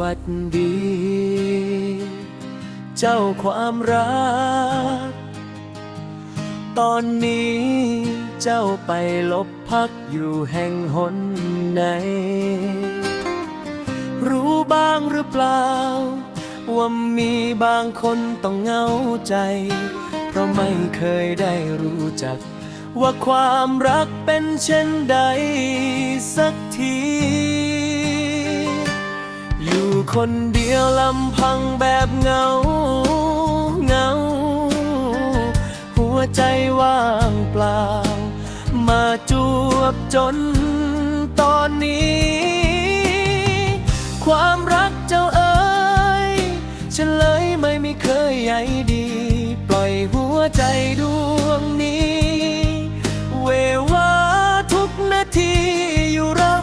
วัสดี เจ้าความรัก ตอนนี้เจ้าไปลบพักอยู่แห่งหนไหน รู้บ้างหรือเปล่า ว่ามีบางคนต้องเหงาใจ เพราะไม่เคยได้รู้จัก ว่าความรักเป็นเช่นใดสักที คนเดียวลำพังแบบเงาเงา หัวใจว่างเปล่า มาจวบจนตอนนี้ ความรักเจ้าเอ๋ยฉันเลยไม่มีเคยใยดี ปล่อยหัวใจดวงนี้ เววาทุกนาทีอยู่ร่ำ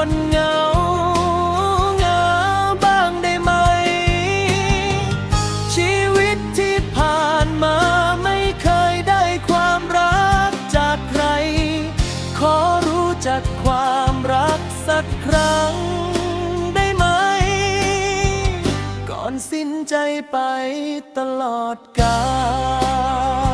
คนเหงาเหงาบ้างได้ไหม ชีวิตที่ผ่านมาไม่เคยได้ความรักจากใคร ขอรู้จักความรักสักครั้งได้ไหม ก่อนสิ้นใจไปตลอดกาล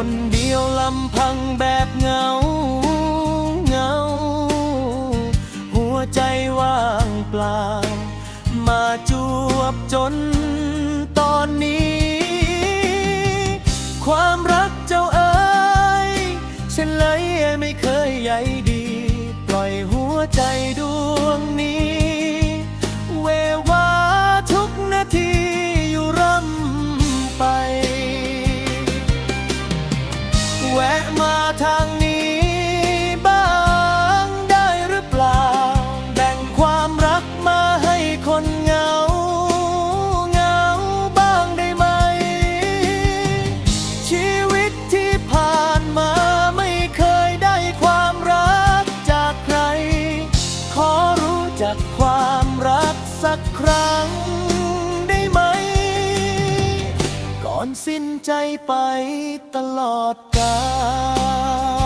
คนเดียวลำพังแบบเหงาเหงา หัวใจว่างเปล่า มาจวบจนตอนนี้ ความรักเจ้าเอ๋ยฉันเลยไม่เคยใยดี ปล่อยหัวใจดวงนี้ จากความรักสักครั้งได้ไหม ก่อนสิ้นใจไปตลอดกาล